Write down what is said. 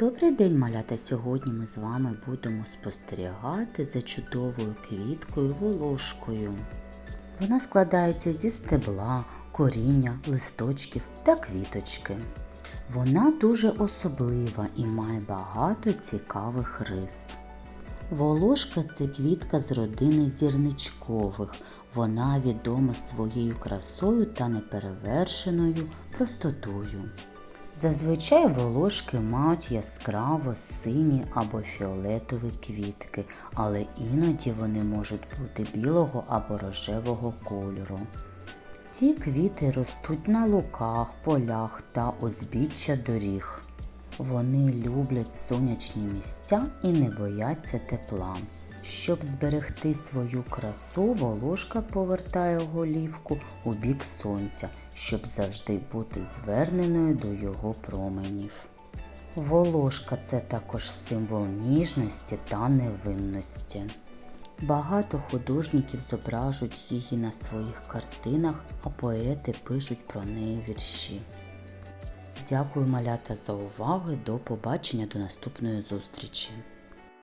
Добрий день, малята! Сьогодні ми з вами будемо спостерігати за чудовою квіткою волошкою. Вона складається зі стебла, коріння, листочків та квіточки. Вона дуже особлива і має багато цікавих рис. Волошка це квітка з родини зірничкових. Вона відома своєю красою та неперевершеною простотою. Зазвичай волошки мають яскраво сині або фіолетові квітки, але іноді вони можуть бути білого або рожевого кольору. Ці квіти ростуть на луках, полях та узбіччя доріг. Вони люблять сонячні місця і не бояться тепла. Щоб зберегти свою красу, волошка повертає голівку у бік сонця, щоб завжди бути зверненою до його променів. Волошка це також символ ніжності та невинності. Багато художників зображують її на своїх картинах, а поети пишуть про неї вірші. Дякую, малята, за увагу. До побачення до наступної зустрічі.